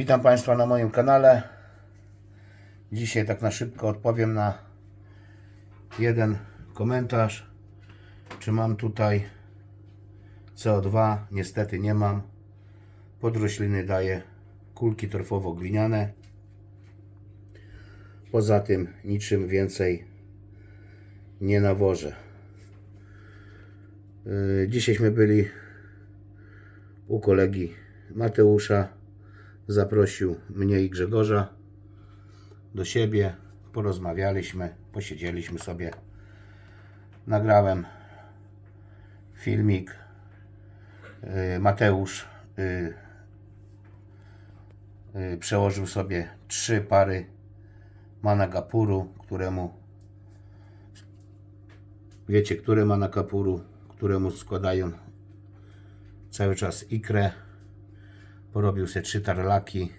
Witam Państwa na moim kanale. Dzisiaj tak na szybko odpowiem na jeden komentarz. Czy mam tutaj CO2? Niestety nie mam. Pod rośliny daję kulki torfowo-gliniane. Poza tym niczym więcej nie nawożę. Yy, Dzisieśmy byli u kolegi Mateusza. Zaprosił mnie i Grzegorza do siebie. Porozmawialiśmy, posiedzieliśmy sobie. Nagrałem filmik. Yy, Mateusz yy, yy, przełożył sobie trzy pary Managapuru, któremu wiecie, które Managapuru, któremu składają cały czas ikrę. Porobił sobie trzy tarlaki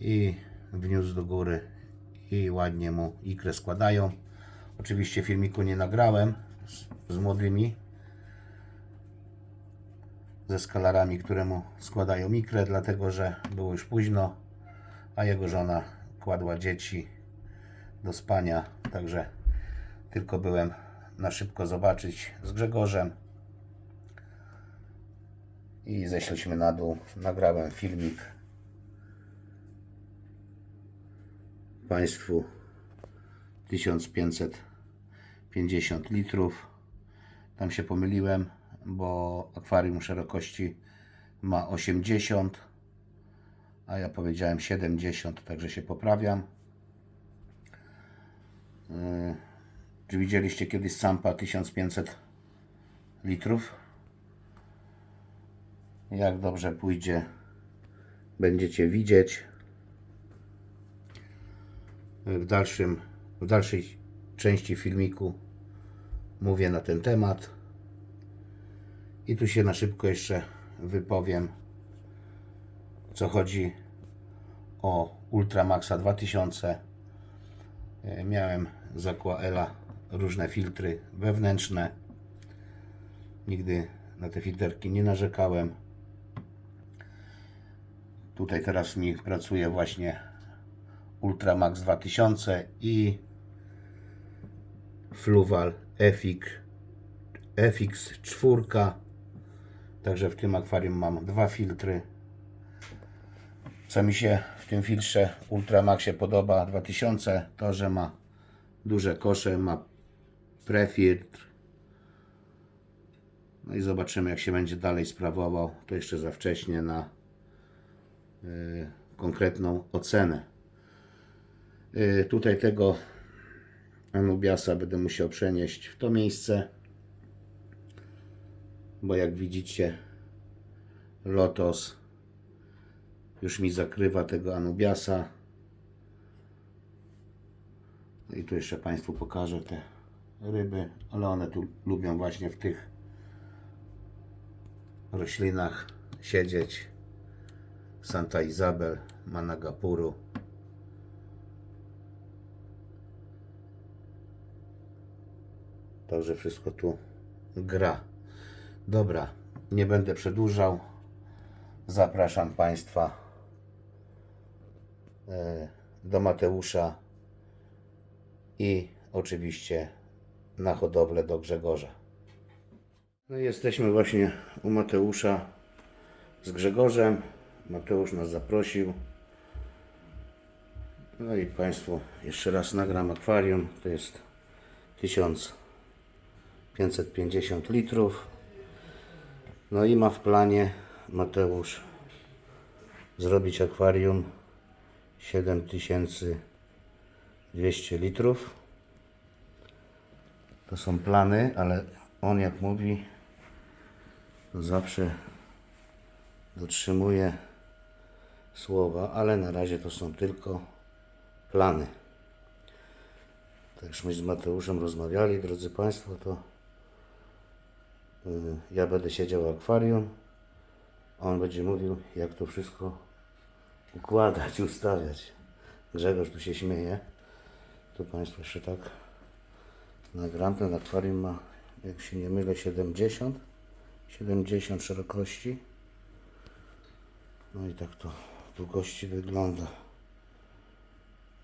i wniósł do góry i ładnie mu ikrę składają. Oczywiście filmiku nie nagrałem z, z młodymi ze skalarami, któremu składają ikrę, dlatego że było już późno, a jego żona kładła dzieci do spania, także tylko byłem na szybko zobaczyć z Grzegorzem i zeszliśmy na dół. Nagrałem filmik Państwu 1550 litrów. Tam się pomyliłem, bo akwarium szerokości ma 80, a ja powiedziałem 70, także się poprawiam. Yy, Czy widzieliście kiedyś Sampa 1500 litrów? Jak dobrze pójdzie, będziecie widzieć. W, dalszym, w dalszej części filmiku mówię na ten temat. I tu się na szybko jeszcze wypowiem, co chodzi o Ultramaxa 2000. E, Miałem z Aquaela różne filtry wewnętrzne. Nigdy na te filterki nie narzekałem. Tutaj teraz mi pracuje właśnie Ultramax 2000 i Fluval FX, FX4. Także w tym akwarium mam dwa filtry. Co mi się w tym filtrze Ultramaxie podoba 2000 to, że ma duże kosze, ma prefiltr. No i zobaczymy jak się będzie dalej sprawował. To jeszcze za wcześnie na konkretną ocenę. Y, tutaj tego Anubiasa będę musiał przenieść w to miejsce, bo jak widzicie Lotos już mi zakrywa tego Anubiasa. I tu jeszcze Państwu pokażę te ryby, ale one tu lubią właśnie w tych roślinach siedzieć. Santa Izabel, Managapuru. Także wszystko tu gra. Dobra, nie będę przedłużał. Zapraszam Państwa e, do Mateusza i oczywiście na hodowlę do Grzegorza. No jesteśmy właśnie u Mateusza z Grzegorzem. Mateusz nas zaprosił. No i Państwu jeszcze raz nagram akwarium. To jest 1550 litrów. No i ma w planie Mateusz zrobić akwarium 7200 litrów. To są plany, ale on jak mówi, to zawsze dotrzymuje słowa, ale na razie to są tylko plany. Takśmy z Mateuszem rozmawiali, drodzy Państwo, to y, ja będę siedział w akwarium, a on będzie mówił, jak to wszystko układać, ustawiać. Grzegorz tu się śmieje. Tu Państwo jeszcze tak nagram. Ten akwarium ma, jak się nie mylę, 70 70 szerokości. No i tak to w długości wygląda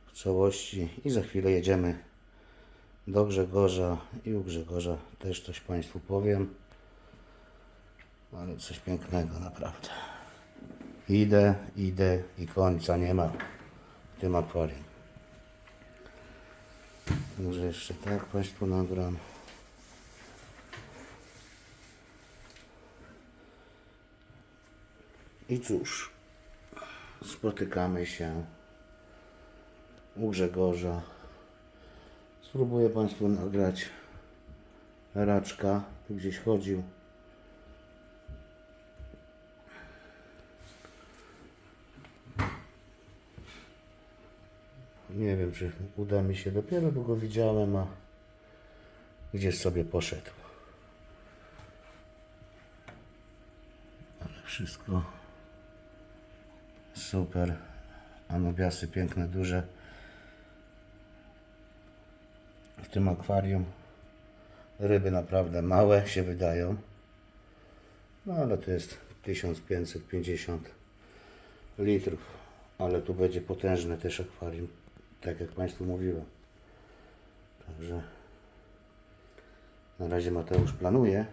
w całości i za chwilę jedziemy do Grzegorza i u Grzegorza też coś Państwu powiem. Ale coś pięknego naprawdę. Idę, idę i końca nie ma w tym akwarium. Może jeszcze tak Państwu nagram. I cóż, spotykamy się u Grzegorza. Spróbuję Państwu nagrać raczka. Tu gdzieś chodził. Nie wiem, czy uda mi się. Dopiero długo widziałem, a gdzieś sobie poszedł. Ale wszystko super. Anubiasy piękne, duże. W tym akwarium ryby naprawdę małe się wydają. No ale to jest 1550 litrów. Ale tu będzie potężne też akwarium. Tak jak Państwu mówiłem. Także na razie Mateusz planuje.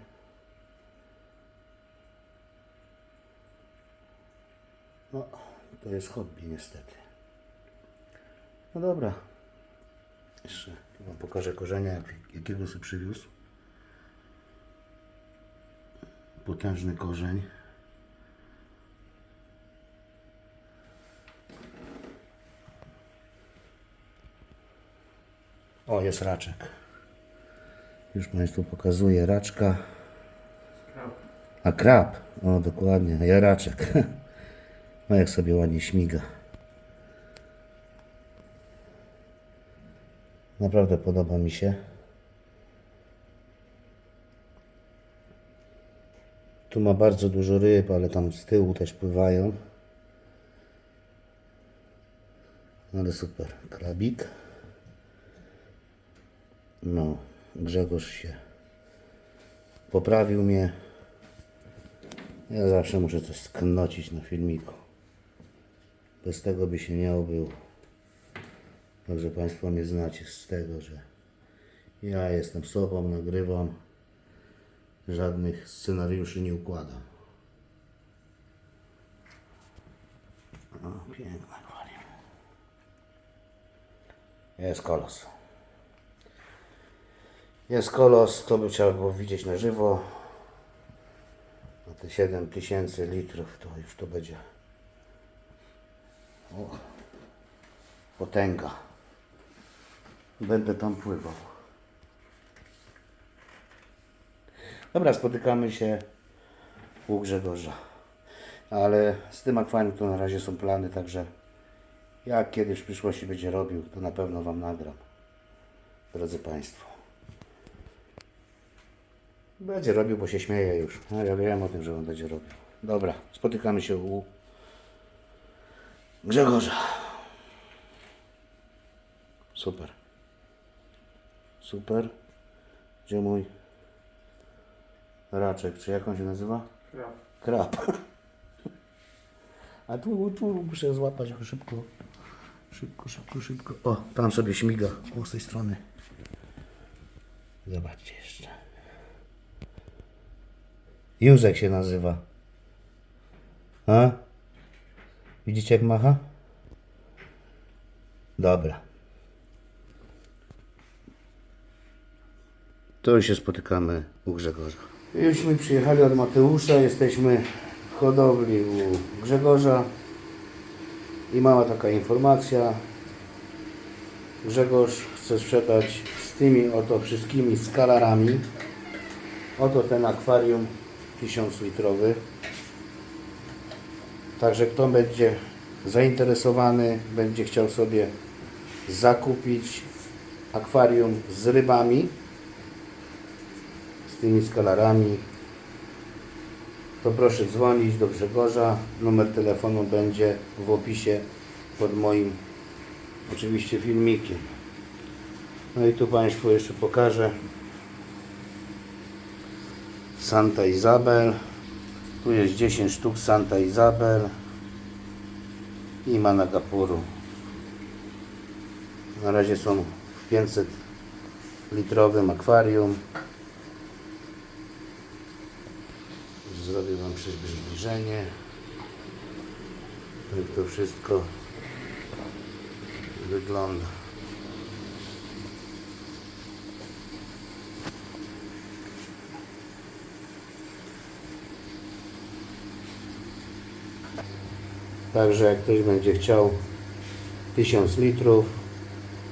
No, to jest hobby niestety. No dobra. Jeszcze Wam pokażę korzenia, jak, jakiego sobie przywiózł. Potężny korzeń. O, jest raczek. Już Państwu pokazuję raczka. A krab. O, dokładnie. Ja No jak sobie ładnie śmiga. Naprawdę podoba mi się. Tu ma bardzo dużo ryb, ale tam z tyłu też pływają. Ale super. Krabik. No, Grzegorz się poprawił mnie. Ja zawsze muszę coś sknocić na filmiku. Bez tego by się nie obył. Także Państwo mnie znacie z tego, że ja jestem sobą, nagrywam. Żadnych scenariuszy nie układam. O, piękna akwarium. Jest kolos. Jest kolos, to by trzeba było widzieć na żywo. Na te 7000 litrów to już to będzie o, potęga. Będę tam pływał. Dobra, spotykamy się u Grzegorza. Ale z tym akwarium to na razie są plany, także jak kiedyś w przyszłości będzie robił, to na pewno Wam nagram. Drodzy Państwo. Będzie robił, bo się śmieje już. No, ja wiem o tym, że on będzie robił. Dobra, spotykamy się u Grzegorza. Super. Super. Gdzie mój raczek? Czy jak on się nazywa? Krab. A tu, tu muszę złapać go szybko. Szybko, szybko, szybko. O, tam sobie śmiga. O, z tej strony. Zobaczcie jeszcze. Józek się nazywa. A? Widzicie jak macha? Dobra. To już się spotykamy u Grzegorza. Jużśmy przyjechali od Mateusza, jesteśmy w hodowli u Grzegorza i mała taka informacja. Grzegorz chce sprzedać z tymi oto wszystkimi skalarami. Oto ten akwarium 1000 litrowy. Także kto będzie zainteresowany, będzie chciał sobie zakupić akwarium z rybami, z tymi skalarami, to proszę dzwonić do Grzegorza. Numer telefonu będzie w opisie pod moim oczywiście filmikiem. No i tu Państwu jeszcze pokażę Santa Izabel. Tu jest 10 sztuk Santa Izabel. i Managapuru. Na razie są w 500 litrowym akwarium. Zrobię Wam przybliżenie. Jak to wszystko wygląda. Także jak ktoś będzie chciał 1000 litrów,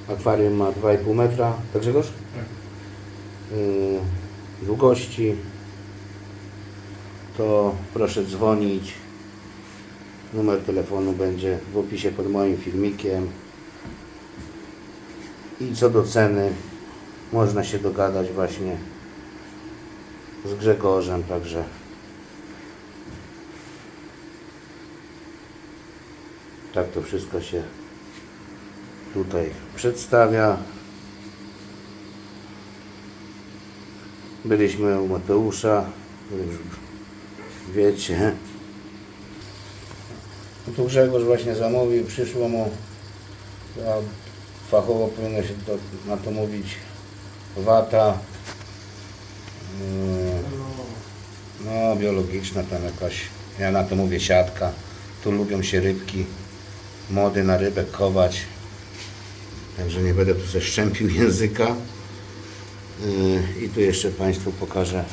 akwarium ma 2,5 metra, tak Grzegorz? Yy, długości, to proszę dzwonić. Numer telefonu będzie w opisie pod moim filmikiem. I co do ceny, można się dogadać właśnie z Grzegorzem, także tak to wszystko się tutaj przedstawia. Byliśmy u Mateusza, już wiecie. No tu Grzegorz właśnie zamówił, przyszło mu, a fachowo powinno się to, na to mówić, wata, yy, no biologiczna tam jakaś, ja na to mówię siatka, tu lubią się rybki, mody na rybę kować, także nie będę tu ze szczępił języka. Yy, I tu jeszcze Państwu pokażę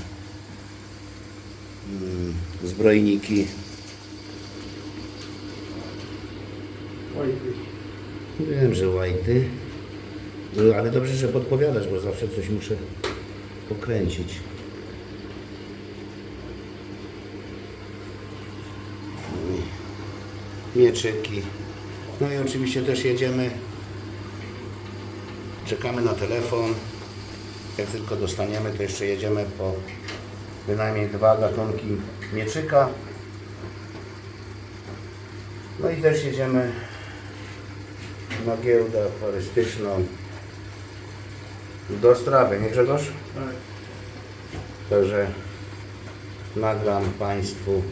yy, zbrojniki. Wiem, że łajty. No, ale dobrze, że podpowiadasz, bo zawsze coś muszę pokręcić. Mieczyki. No i oczywiście też jedziemy. Czekamy na telefon. Jak tylko dostaniemy, to jeszcze jedziemy po bynajmniej dwa gatunki mieczyka. No i też jedziemy na giełdę forystyczną do Strawy, nie Grzegorz? Tak. Także nagram Państwu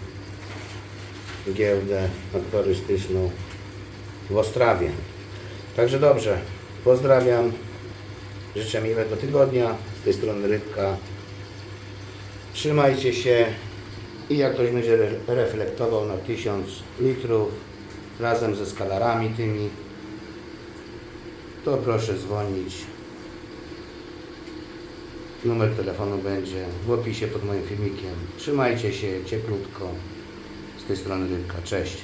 giełdę akwarystyczną w Ostrawie. Także dobrze, pozdrawiam, życzę miłego tygodnia, z tej strony Rybka. Trzymajcie się i jak ktoś będzie re- reflektował na 1000 litrów razem ze skalarami tymi, to proszę dzwonić. Numer telefonu będzie w opisie pod moim filmikiem. Trzymajcie się cieplutko. Z tej strony Rybka. Cześć.